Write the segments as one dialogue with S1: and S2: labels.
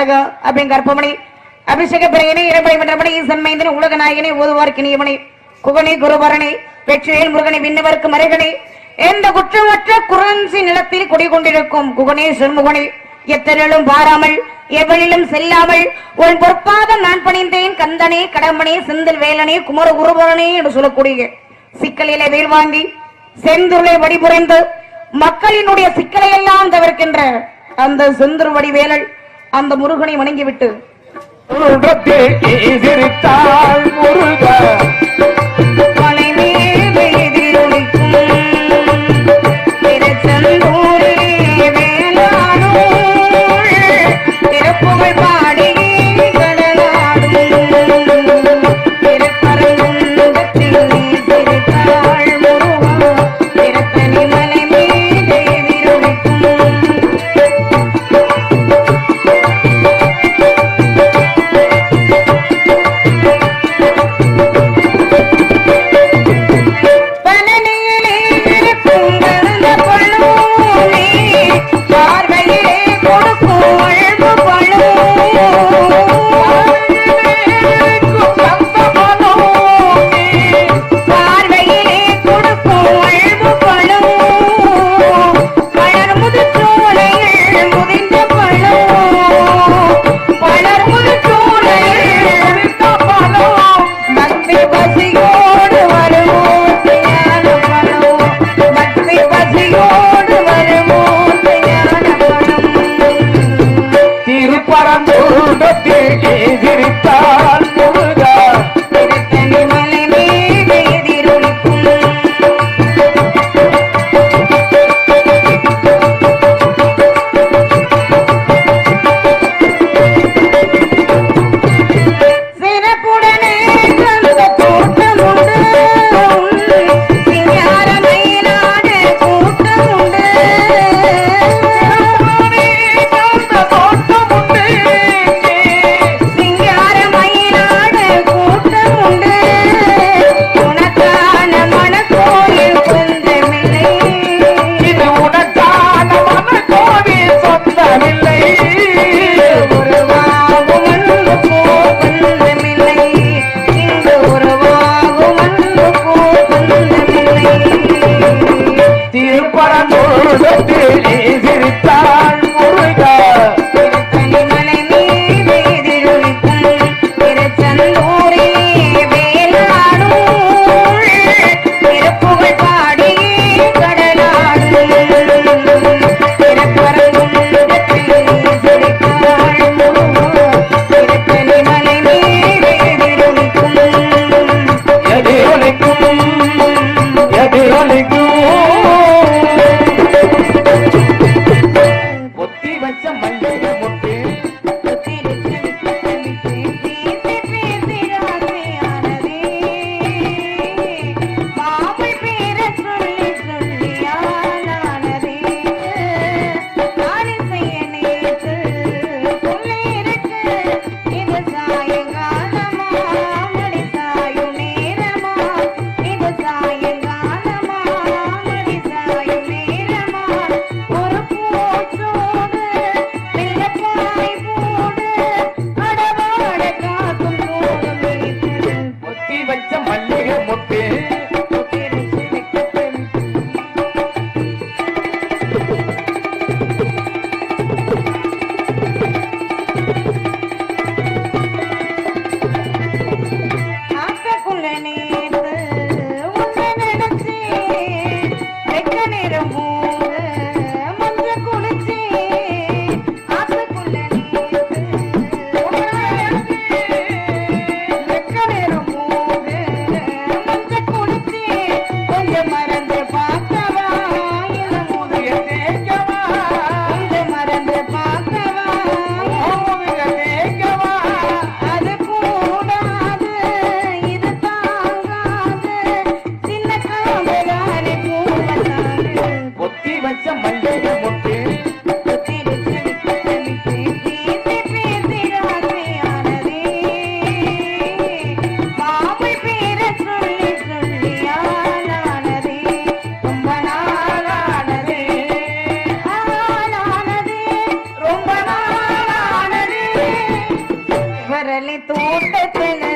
S1: அழகா அப்படின்னு கற்பமணி அபிஷேக பிரையனை இரபடி மன்றமணி ஈசன்மைந்தனி உலக நாயகனி ஓதுவார்க்கு நீயமணி குகனி குருபரணி வெற்றிவேல் முருகனி விண்ணவர்க்கு மறைகனை எந்த குற்றமற்ற குரன்சி நிலத்தில் குடிகொண்டிருக்கும் குகனி செண்முகனே எத்தனிலும் பாராமல் எவனிலும் செல்லாமல் உன் பொற்பாதம் நான் பணிந்தேன் கந்தனே கடம்பனே செந்தில் வேலனே குமர குருபரனே என்று சொல்லக்கூடிய சிக்கலிலே வேல் வாங்கி செந்துருளை வடிபுரைந்து மக்களினுடைய சிக்கலை எல்லாம் தவிர்க்கின்ற அந்த செந்துரு வடிவேலல் அந்த முருகனை வணங்கிவிட்டு
S2: முருகத்தில் முருக.
S1: के கடலை தோட்டத்துல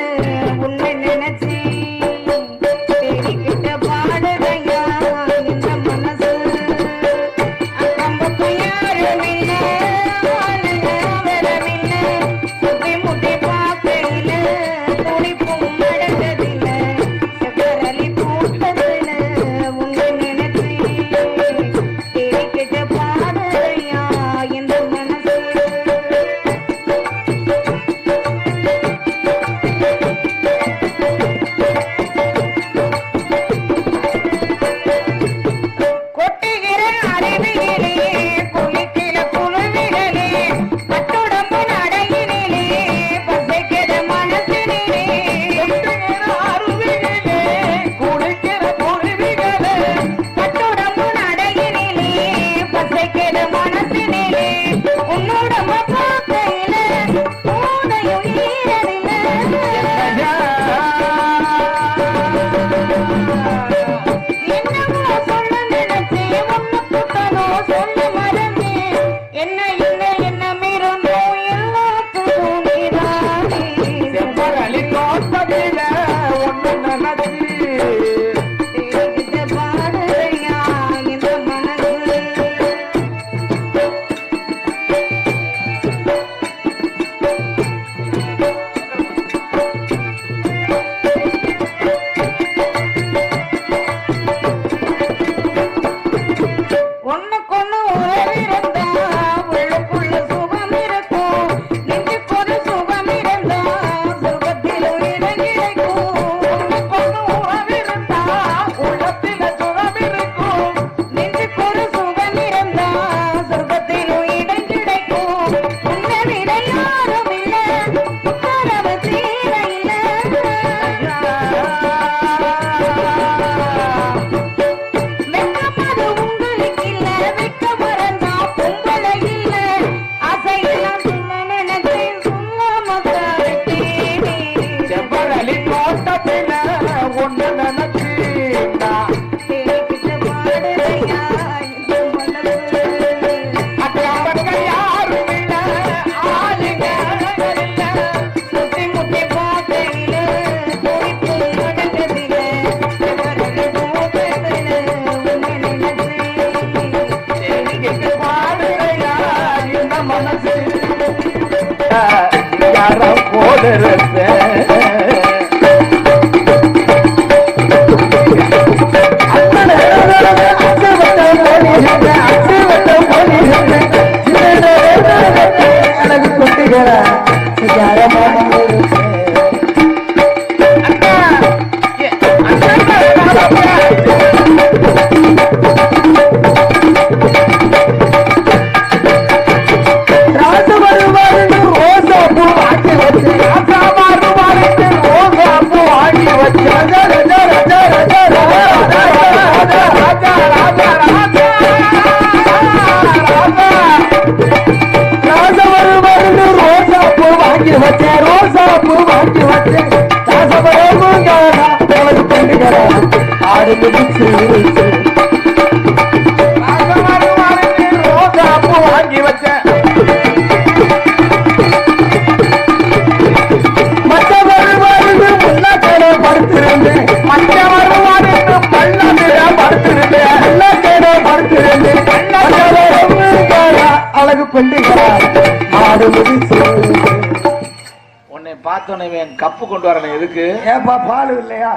S1: உன்னை
S3: பார்த்தோன்னே என் கப்பு கொண்டு வரணும் எதுக்கு?
S2: ஏப்பா பால் இல்லையா?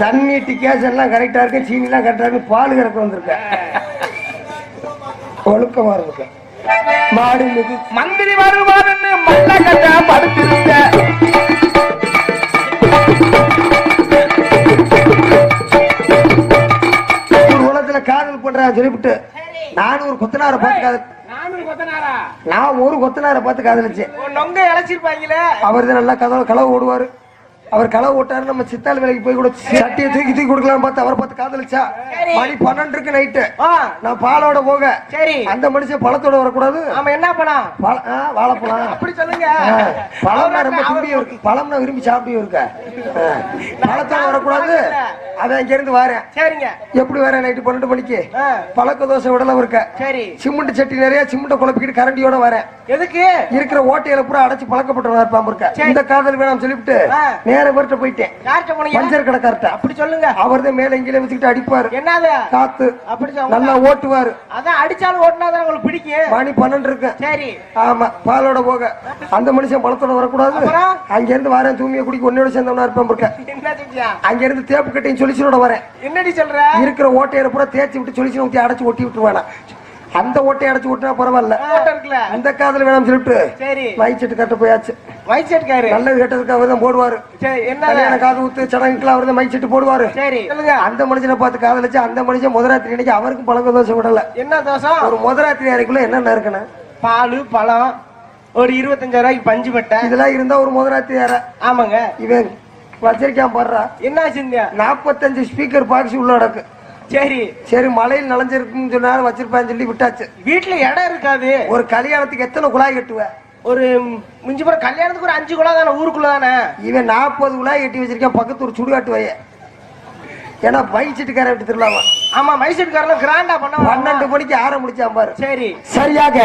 S2: தண்ணி டிக்கேஸ் எல்லாம் கரெக்டா இருக்கு சீனிலாம் கரெக்டாக இருக்கு பால் கறக்க வந்திருக்க ஒழுக்கமாக இருக்கு மாடு முது மந்திரி வருவாருன்னு மல்ல கட்ட படுத்திருக்க. ஒரு உலகத்தில் காதல் பண்ணுறா சொல்லிவிட்டு நானும் ஒரு கொத்தனாரை பார்த்து
S3: கொத்தனாரா?
S2: நான் ஒரு கொத்தனாரை பார்த்து காதலிச்சேன்.
S3: நொங்க இழைச்சிருப்பாங்களே.
S2: அவர் தான் நல்லா கதவு களவு ஓடுவாரு அவர் களவு ஓட்டாரு நம்ம சித்தாள் வேலைக்கு போய் கூட சட்டியை தூக்கி தூக்கி கொடுக்கலாம் பார்த்து அவரை பார்த்து காதலிச்சா. மணி பன்னெண்டு இருக்கு நைட்டு நான் பாலோட போக.
S4: சரி.
S2: அந்த மனுஷன் பழத்தோட வரக்கூடாது.
S4: ஆமா என்ன
S2: ஆ, வாழைப்பழம்.
S4: அப்படி சொல்லுங்க.
S2: பழம்னா ரொம்ப விரும்பி இருக்கு. பழம்னா விரும்பி சாப்பிட்டு இருக்க. பழத்தோட வரக்கூடாது. அதான் இங்க இருந்து வரேன்.
S4: சரிங்க.
S2: எப்படி வரேன் நைட்டு பன்னெண்டு மணிக்கு. பழக்க தோசை விடல இருக்க
S4: சரி.
S2: சிமெண்ட் சட்டி நிறைய சிமெண்ட் குழப்பிக்கிட்டு கரண்டியோட வரேன்.
S4: எதுக்கு?
S2: இருக்கிற ஓட்டையில பூரா அடைச்சு பழக்கப்பட்டவனா இருப்பான் இருக்க. இந்த காதல் வேணாம் சொல்லிவிட்டு
S4: ஆ.
S2: நேர பேர்ட்ட போயிட்டேன்.
S4: யார்கிட்ட போனீங்க?
S2: பஞ்சர் கடைக்கார்ட்ட
S4: அப்படி சொல்லுங்க.
S2: அவர் தான் மேல இங்கே வச்சுக்கிட்டு அடிப்பாரு.
S4: என்னது?
S2: காத்து.
S4: அப்படி
S2: நல்லா ஓட்டுவாரு.
S4: அதான் அடிச்சாலும் ஓட்டினாதான் உங்களுக்கு பிடிக்கும்.
S2: மணி பன்னெண்டு இருக்கு.
S4: சரி.
S2: ஆமா பாலோட போக. அந்த மனுஷன் பழத்தோட வரக்கூடாது? அங்க இருந்து வரேன் தூமிய குடிக்க. ஒன்னோட சேர்ந்தவனா இருப்பான் இருக்க அங்க இருந்து தேப்பு கட்டையும் சொல்லிச்சனோட வரேன்.
S4: என்னடி சொல்ற?
S2: இருக்கிற ஓட்டையில பூரா தேய்ச்சி விட்டு சொல்லிச்சு ஊத்தி அடைச்சு ஒட்டி விட்டுருவானா. அந்த ஓட்டையை அடைச்சு விட்டுனா பரவாயில்ல. அந்த காதல் வேணாம் சொல்லிட்டு
S4: சரி.
S2: மைச்செட்டு கட்ட போயாச்சு.
S4: வயசெட்டுக்காரு
S2: நல்லது கெட்டதுக்கு அவர் தான் போடுவாரு.
S4: சரி என்ன?
S2: காது ஊத்து சடங்குக்குலாம் அவர் தான் மைச்செட்டு போடுவாரு.
S4: சரி
S2: அந்த மனுஷனை பார்த்து காதலிச்சு அந்த மனுஷன் முதராத்திரி அன்னைக்கு அவருக்கும் பழக்க தோசை விடல.
S4: என்ன தோசம்
S2: ஒரு முதராத்திரி அறைக்குள்ள என்னென்ன இருக்கணும்
S4: பால் பழம் ஒரு இருபத்தஞ்சாயிரம் ரூபாய்க்கு பஞ்சு பட்டை.
S2: இதெல்லாம் இருந்தா ஒரு முதராத்திரி அறை.
S4: ஆமாங்க.
S2: இவன் வச்சிருக்கான் பாடுறா
S4: என்ன செஞ்சியா
S2: நாற்பத்தஞ்சு ஸ்பீக்கர் பாக்ஸ் உள்ள நடக்கு
S4: சரி.
S2: சரி மழையில் நனைஞ்சிருக்குன்னு சொன்னாலும் வச்சிருப்பான்னு சொல்லி விட்டாச்சு.
S4: வீட்டுல இடம் இருக்காது.
S2: ஒரு கல்யாணத்துக்கு எத்தனை குழாய் கட்டுவ?
S4: ஒரு மிஞ்சி போற கல்யாணத்துக்கு ஒரு அஞ்சு குழா தானே ஊருக்குள்ள தானே?
S2: இவன் நாற்பது குழாய் கட்டி வச்சிருக்கான் பக்கத்து ஒரு சுடுகாட்டு வைய. ஏன்னா பைச்சிட்டுக்கார விட்டு திருலாமா
S4: ஆமா மைசூர்காரெல்லாம் கிராண்டா பண்ண
S2: பன்னெண்டு மணிக்கு ஆரம்பிச்சான் பாரு.
S4: சரி.
S2: சரியாக.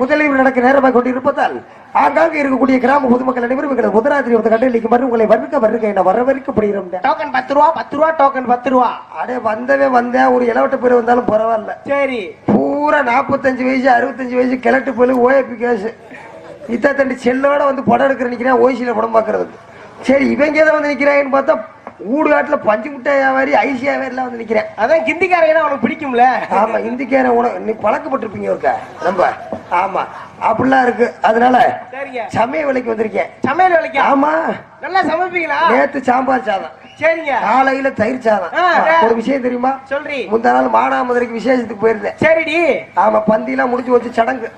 S2: முதலில் நடக்க நேரமாக கொண்டிருப்பதால் ஆங்காங்க இருக்கக்கூடிய கிராம பொதுமக்கள் அனைவரும் எங்களது முதலாதிரி வந்து கண்டளிக்கும் மறு உங்களை வருக வருக என வரவேற்கப்படுகிறோம்
S4: டோக்கன் பத்து ரூபா பத்து ரூபா டோக்கன் பத்து ரூபா.
S2: அடே வந்தவே வந்தேன். ஒரு இளவட்ட பேர் வந்தாலும் பரவாயில்ல.
S4: சரி.
S2: பூரா நாற்பத்தஞ்சு வயசு அறுபத்தஞ்சு வயசு கிழட்டு போய் ஓஏபி கேஸ். இத்த தண்டி செல்லோட வந்து படம் எடுக்கிற நிக்கிறேன் ஓசியில படம் பார்க்கறதுக்கு சரி இவங்க தான் வந்து நிக்கிறாங்கன்னு பார்த்தா ஊடுகாட்டுல பஞ்சு முட்டை வியாபாரி ஐசி வியாபாரிலாம் வந்து நிக்கிறேன்.
S4: அதான் கிந்திக்காரங்க உனக்கு பிடிக்கும்ல?
S2: ஆமா இந்திக்கார உணவு நீ பழக்கப்பட்டிருப்பீங்க ஒருக்கா. ரொம்ப ஆமா. அப்படிலாம் இருக்கு. அதனால
S4: சரிங்க.
S2: சமய விலைக்கு வந்திருக்கேன்.
S4: சமையல் வேலைக்கு?
S2: ஆமா.
S4: நல்லா சமைப்பீங்களா?
S2: நேத்து சாம்பார் சாதம்.
S4: சரிங்க.
S2: காலையில தயிர் சாதம். ஒரு விஷயம் தெரியுமா?
S4: சொல்றி.
S2: முந்தா நாள் மானாமதுரைக்கு விசேஷத்துக்கு போயிருந்தேன்.
S4: சரிடி.
S2: ஆமா பந்திலாம் முடிச்சு வச்சு சடங்கு.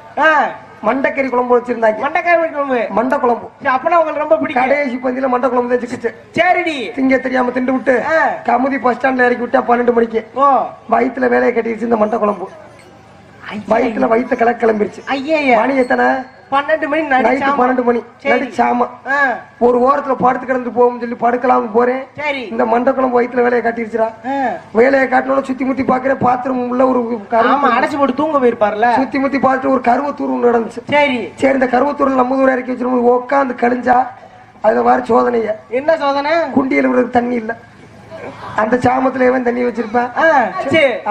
S2: மண்டக்கறி குழம்பு வச்சிருந்தாங்க.
S4: மண்டக்கார குழம்பு.
S2: மண்டை குழம்பு.
S4: அப்பனா உங்களுக்கு ரொம்ப பிடிக்கும்.
S2: கடைசி பந்தியில மண்டை குழம்பு வச்சுக்கிட்டு
S4: சரிடி.
S2: திங்க தெரியாம திண்டு விட்டு. கமுதி பஸ் ஸ்டாண்ட்ல இறக்கி விட்டா பன்னெண்டு மணிக்கு.
S4: ஓ.
S2: வயித்துல வேலையை கட்டிடுச்சு இந்த மண்டை குழம்பு. வயித்துல வயித்த கலக்க கிளம்பிருச்சு
S4: ஐயா
S2: மணி எத்தனை
S4: பன்னெண்டு மணி
S2: நைட்டு பன்னெண்டு மணி. நடிச்சாம ஒரு ஓரத்துல படுத்து கிடந்து போகும் சொல்லி படுக்கலாம்னு போறேன்.
S4: சரி.
S2: இந்த மண்டை குழம்பு வயித்துல வேலையை காட்டிருச்சுடா. வேலையை காட்டினோட சுத்தி முத்தி பாக்குறேன் பாத்திரம் உள்ள ஒரு
S4: அடைச்சு போட்டு தூங்க போயிருப்பார்ல.
S2: சுத்தி முத்தி பார்த்துட்டு ஒரு கருவத்தூர் ஒண்ணு நடந்துச்சு.
S4: சரி.
S2: சரி இந்த கருவத்தூர்ல நம்ம ஊர் இறக்கி வச்சிருக்கும். உட்காந்து கழிஞ்சா அதுல வர சோதனைய.
S4: என்ன சோதனை?
S2: குண்டியில தண்ணி இல்ல. அந்த சாமத்துல எவன் தண்ணி வச்சிருப்பான்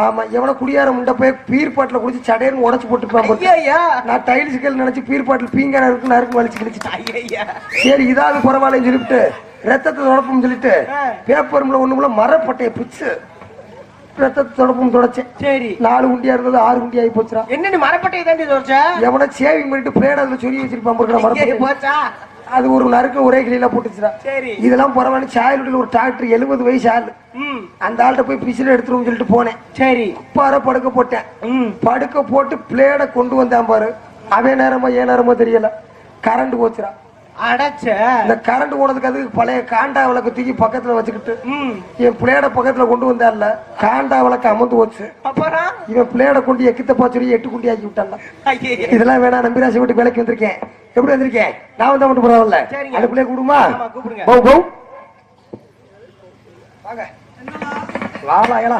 S2: ஆமா எவன குடியார முண்டை போய் பீர் பாட்டில குடிச்சு சடையன்னு உடச்சு.
S4: ஐயா
S2: நான் டைல்ஸ் கல் நினைச்சு பீர் பாட்டில் பீங்கான இருக்கு நறுக்கு வலிச்சு
S4: ஐயா
S2: சரி இதாவது பரவாயில்லன்னு சொல்லிட்டு ரத்தத்தை தொடப்போம் சொல்லிட்டு. பேப்பர்ல ஒண்ணுமுல மரப்பட்டையை பிச்சு ரத்தத்தை தொடப்போம் தொடச்சேன்.
S4: சரி.
S2: நாலு உண்டியா இருந்தது ஆறு உண்டி ஆகி போச்சுடா.
S4: என்ன மரப்பட்டையை தாண்டி தோச்ச
S2: எவன சேவிங் பண்ணிட்டு பிளேட் அதுல சொல்லி வச்சிருப்பான் போடுற
S4: ஐயே,
S2: மரப்பட்டை
S4: போச்சா?
S2: அது ஒரு நறுக்க ஒரே கிளியில போட்டுச்சுடா.
S4: சரி.
S2: இதெல்லாம் பரவாயில்ல சாயலுடைய ஒரு டாக்டர் எழுபது வயசு ஆளு அந்த ஆள்கிட்ட போய் பிசில் எடுத்துருவோம் சொல்லிட்டு போனேன்.
S4: சரி.
S2: பார படுக்க போட்டேன்.
S4: ம்.
S2: படுக்க போட்டு பிளேட கொண்டு வந்தான் பாரு. அவன் நேரமோ ஏன் நேரமோ தெரியல. கரண்ட் போச்சுடா.
S4: அடைச்ச.
S2: இந்த கரண்ட் போனதுக்கு அதுக்கு பழைய காண்டா விளக்கு தூக்கி பக்கத்துல வச்சுக்கிட்டு என் பிளேட பக்கத்துல கொண்டு வந்தான்ல காண்டா விளக்கு அமர்ந்து போச்சு.
S4: அப்புறம்
S2: இவன் பிளேட கொண்டு எக்கித்த பாச்சு எட்டு குண்டி ஆக்கி விட்டான்ல. இதெல்லாம் வேணா நம்பிராசி வீட்டு வேலைக்கு வந்திருக்கேன். எப்படி வந்திருக்கேன் நான் வந்தா மட்டும் பரவாயில்ல. பிள்ளைய கூடுமா. போ போ. வாடா ஏலா.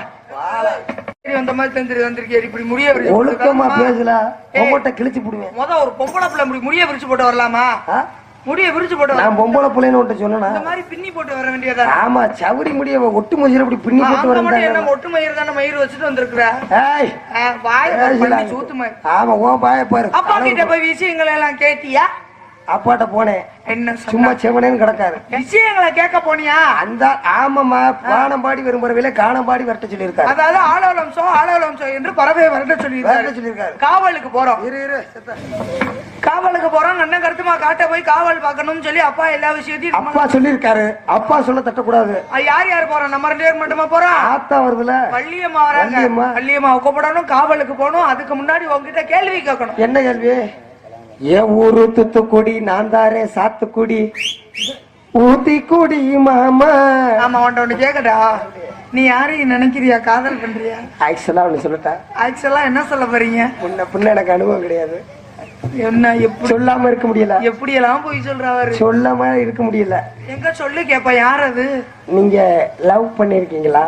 S5: வந்த மாதிரி தெரிஞ்சு வந்திருக்கேன் இப்படி முடிய
S2: ஒழுக்கமா? பேசல
S5: ஏய்.
S2: பொம்மட்ட கிழிச்சு போடுவேன்
S5: முத ஒரு பொம்பளை பிள்ளை முடி முடிய விரிச்சு போட்டு வரலாமா? முடிய விரிச்சு போட்டு வர-
S2: நான் பொம்பளை பிள்ளைன்னு ஒன்று சொன்னா
S5: இந்த மாதிரி பின்னி போட்டு வர வேண்டியதா?
S2: ஆமா சவுரி முடிய ஒட்டு மொழியில இப்படி பின்னி போட்டு
S5: என்ன
S2: வரேன்
S5: ஒட்டு மயிர் தானே மயிர் வச்சுட்டு வந்திருக்கிற?
S2: ஏய்
S5: வாய. பண்ணி சூத்து மயிர்
S2: ஆமா ஓ பாரு.
S5: அப்பா கிட்ட போய் விஷயங்களை எல்லாம் கேட்டியா?
S2: அப்பாட்ட போனேன்.
S5: என்ன
S2: சும்மா செவனேன்னு கிடக்காரு.
S5: விஷயங்களை கேட்க போனியா?
S2: அந்த ஆமாமா வானம்பாடி வரும் பறவையில காணம்பாடி வரட்ட சொல்லியிருக்காரு.
S5: அதாவது ஆலோலம்சம் ஆலோலம்சம் என்று பறவை வரட்ட சொல்லியிருக்காரு.
S2: சொல்லியிருக்காரு.
S5: காவலுக்கு போறோம்.
S2: இரு இரு.
S5: காவலுக்கு போறோம் அண்ணன் கருத்துமா காட்ட போய் காவல் பார்க்கணும்னு சொல்லி அப்பா எல்லா விஷயத்தையும்
S2: அப்பா சொல்லியிருக்காரு. அப்பா சொல்ல தட்டக்கூடாது.
S5: யார் யார் போறோம்? நம்ம ரெண்டு பேர் மட்டுமா போறோம்?
S2: ஆத்தா வருதுல.
S5: பள்ளியம்மா வராங்க.
S2: வள்ளியம்மா.
S5: கூப்பிடணும் காவலுக்கு போகணும். அதுக்கு முன்னாடி உங்ககிட்ட கேள்வி கேட்கணும்.
S2: என்ன கேள்வி? என் ஊரு தூத்துக்குடி நான் தாரே சாத்துக்குடி. ஊத்தி குடி மாமா.
S5: ஆமா உன்ட்ட ஒண்ணு கேக்கடா. நீ யாரையும் நினைக்கிறியா? காதல் பண்றியா?
S2: ஆக்சுவலா ஒண்ணு சொல்லட்டா
S5: ஆக்சுவலா என்ன சொல்ல போறீங்க?
S2: முன்ன பின்ன எனக்கு அனுபவம் கிடையாது.
S5: என்ன எப்படி?
S2: சொல்லாம இருக்க முடியல.
S5: எப்படி எல்லாம் போய் சொல்றாரு
S2: சொல்லாம இருக்க முடியல.
S5: எங்க சொல்லு கேப்பா யார் அது?
S2: நீங்க லவ் பண்ணிருக்கீங்களா?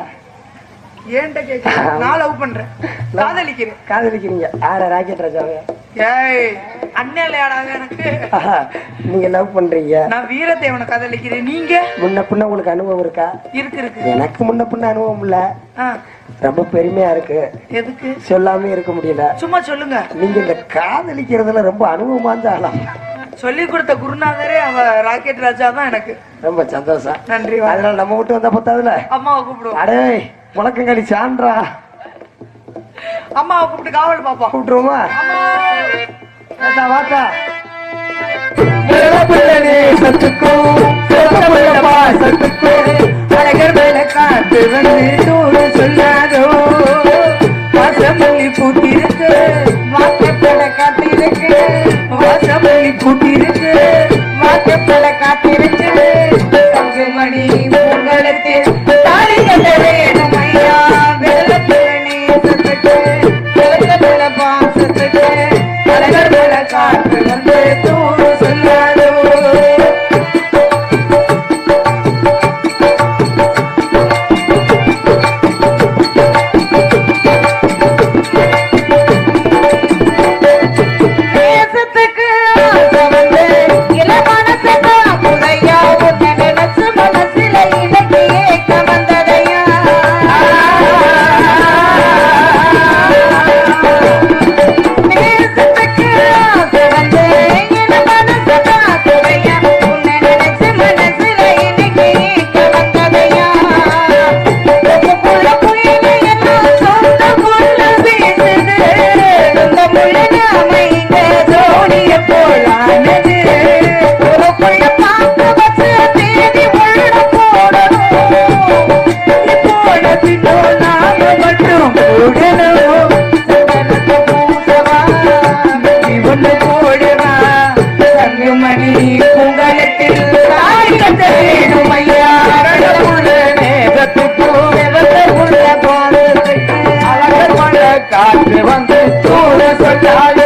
S5: ஏன்ட்ட கேட்க நான் லவ் பண்றேன். காதலிக்கிறேன்.
S2: காதலிக்கிறீங்க. ஆற ராக்கெட் ராஜாவே?
S5: ஏய் அண்ணன் இல்லையாடாங்க எனக்கு
S2: நீங்க லவ் பண்றீங்க.
S5: நான் வீரத்தேவனை காதலிக்கிறேன். நீங்க?
S2: முன்ன பின்ன உங்களுக்கு அனுபவம் இருக்கா?
S5: இருக்கு இருக்கு.
S2: எனக்கு முன்ன பின்ன அனுபவம் இல்ல. ரொம்ப பெருமையா இருக்கு.
S5: எதுக்கு?
S2: சொல்லாம இருக்க முடியல.
S5: சும்மா சொல்லுங்க.
S2: நீங்க இந்த காதலிக்கிறதுல ரொம்ப அனுபவமா இருந்தாலும்
S5: சொல்லி கொடுத்த குருநாதரே அவ ராக்கெட் ராஜா தான் எனக்கு.
S2: ரொம்ப சந்தோஷம்.
S5: நன்றி.
S2: அதனால நம்ம விட்டு வந்தா பத்தாதுல
S5: அம்மாவை கூப்பிடுவோம்.
S2: அடே முழக்கங்களி சான்றா?
S5: அம்மாவை கூப்பிட்டு காவல் பாப்பா
S2: கூப்பிட்டுருவோமா?
S5: அம்மா.
S2: வாத்தா பிள்ளை சத்துக்கும் பிள்ளை பாசத்துக்கும் அழகர் மேல காத்து வந்து தூர சொல்லாதோ வாசமல்லி பூத்திருக்கு.
S1: வாக்கப்பட காத்திருக்கு.
S2: வாசமல்லி
S1: காத்திருக்கு. காற்று வந்து தூர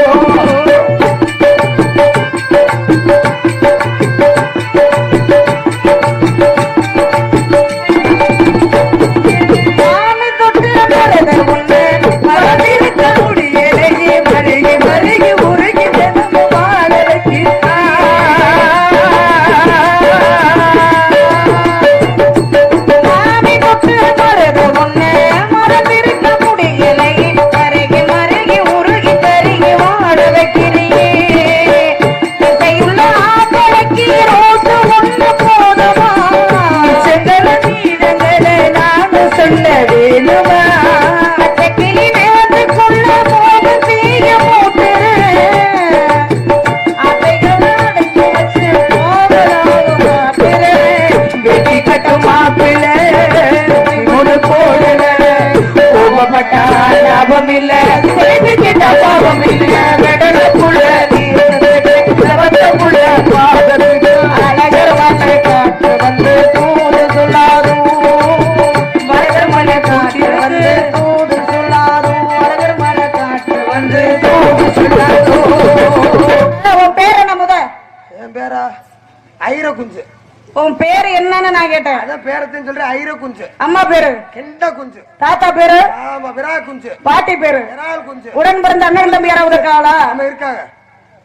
S1: பேரு?
S2: கெண்ட குஞ்சு.
S1: தாத்தா பேரு?
S2: ஆமா விரா குஞ்சு.
S1: பாட்டி பேரு?
S2: விரால் குஞ்சு.
S1: உடன் பிறந்த அண்ணன் தம்பி யாராவது இருக்காளா
S2: ஆமா இருக்காங்க.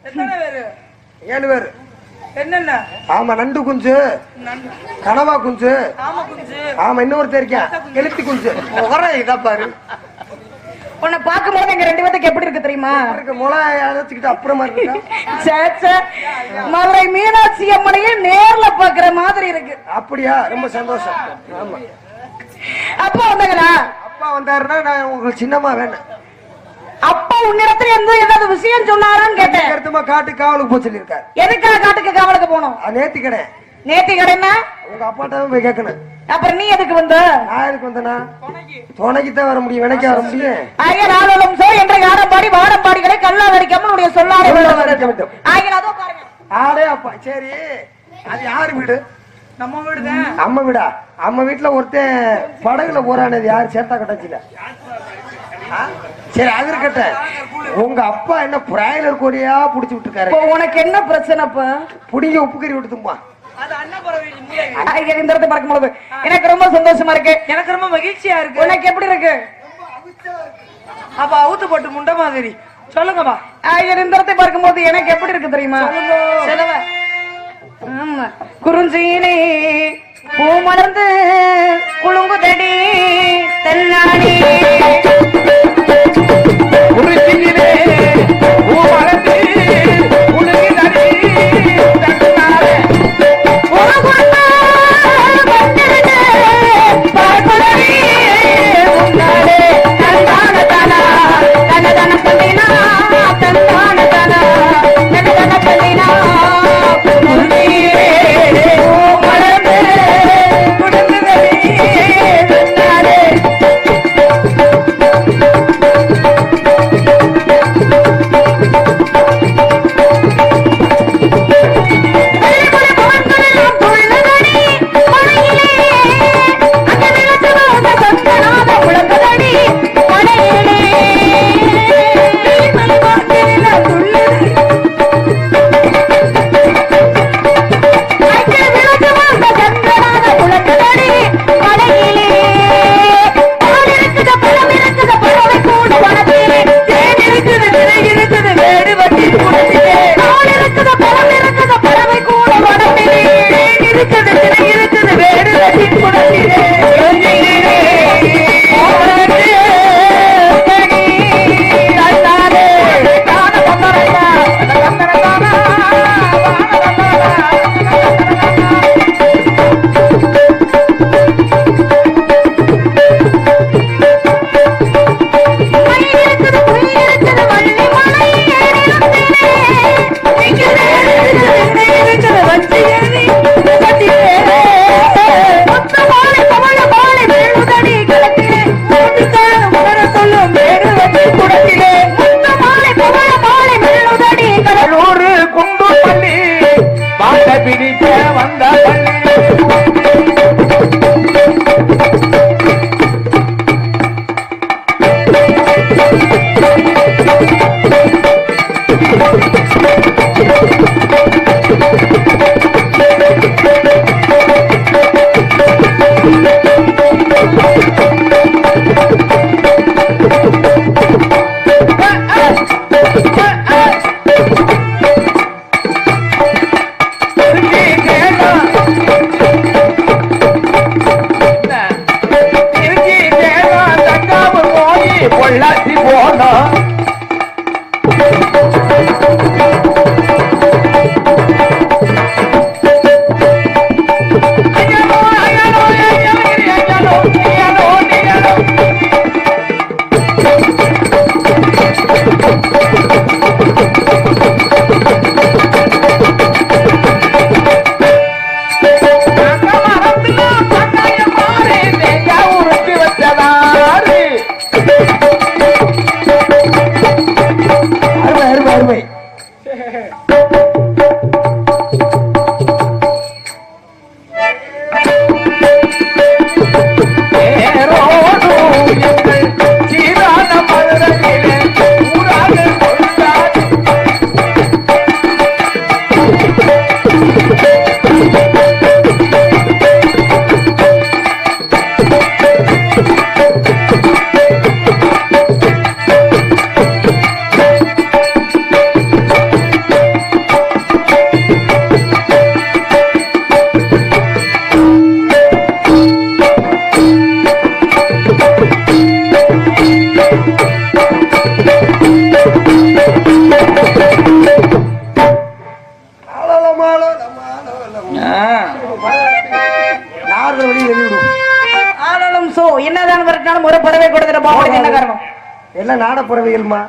S5: எத்தனை பேரு?
S2: ஏழு பேரு.
S5: என்னென்ன?
S2: ஆமா நண்டு குஞ்சு. கனவா குஞ்சு.
S5: ஆமா குஞ்சு.
S2: ஆமா இன்னொருத்தர் இருக்கேன் எழுத்து குஞ்சு.
S5: முகர இதா பாரு.
S1: உன்னை பார்க்கும்போது எங்க ரெண்டு பேத்துக்கு எப்படி இருக்கு தெரியுமா?
S2: இருக்கு? முளை அழைச்சிக்கிட்டு அப்புறமா இருக்கா?
S1: சே, சே. மதுரை மீனாட்சி அம்மனையே நேர்ல பாக்குற மாதிரி இருக்கு.
S2: அப்படியா? ரொம்ப சந்தோஷம். ஆமா.
S1: அப்பா வந்தாங்களா
S2: அப்பா வந்தாருன்னா நான் உங்களுக்கு சின்னமா வேணும்.
S1: அப்பா உன்னிடத்துல எந்த ஏதாவது விஷயம் சொன்னாரான்னு கேட்டேன்.
S2: கருத்துமா காட்டு காவலுக்கு போய் சொல்லியிருக்காரு.
S1: எதுக்காக காட்டுக்கு காவலுக்கு போனோம்?
S2: நேத்தி கடை
S1: நேத்தி கடைன்னா
S2: உங்க அப்பாட்டாவும் போய் கேட்கணும்.
S1: அப்புறம் நீ எதுக்கு வந்த?
S2: நான் எதுக்கு வந்தேனா துணைக்கு தான் வர முடியும் வினைக்க வர முடியும்.
S1: ஆகிய நாளும் சோ என்ற யாரம்பாடி வாடம்பாடிகளை கல்லாதரிக்காம உடைய சொல்லாரை
S2: சொல்லாரை வேண்டும்.
S1: ஆகிய அதோ பாருங்க.
S2: ஆடே அப்பா சரி. அது யாரு வீடு?
S5: நம்ம
S4: வீடா? அம்மா வீட்டுல ஒருத்தன் படகுல போறானது யார்? சேத்தா கட்டாச்சில. சரி அது இருக்கட்டும். உங்க அப்பா என்ன பிராய்லர் கோழியா புடிச்சு விட்டுருக்காரு?
S1: இப்போ உனக்கு என்ன பிரச்சனைப்பா
S4: புடிங்க உப்பு கறி
S1: பார்க்கும்போது எனக்கு ரொம்ப சந்தோஷமா இருக்கு.
S5: எனக்கு ரொம்ப மகிழ்ச்சியா இருக்கு.
S1: உனக்கு எப்படி இருக்கு?
S5: அப்ப அவுத்து போட்டு முண்டை மாதிரி. சொல்லுங்கப்பா
S1: இந்த இடத்தை பார்க்கும்போது எனக்கு எப்படி இருக்கு தெரியுமா? ஆமா குறிஞ்சியிலே பூ மலர்ந்து குலுங்குதடி தென்னாடி காரணம்
S4: நாடப்புறவைகள்மா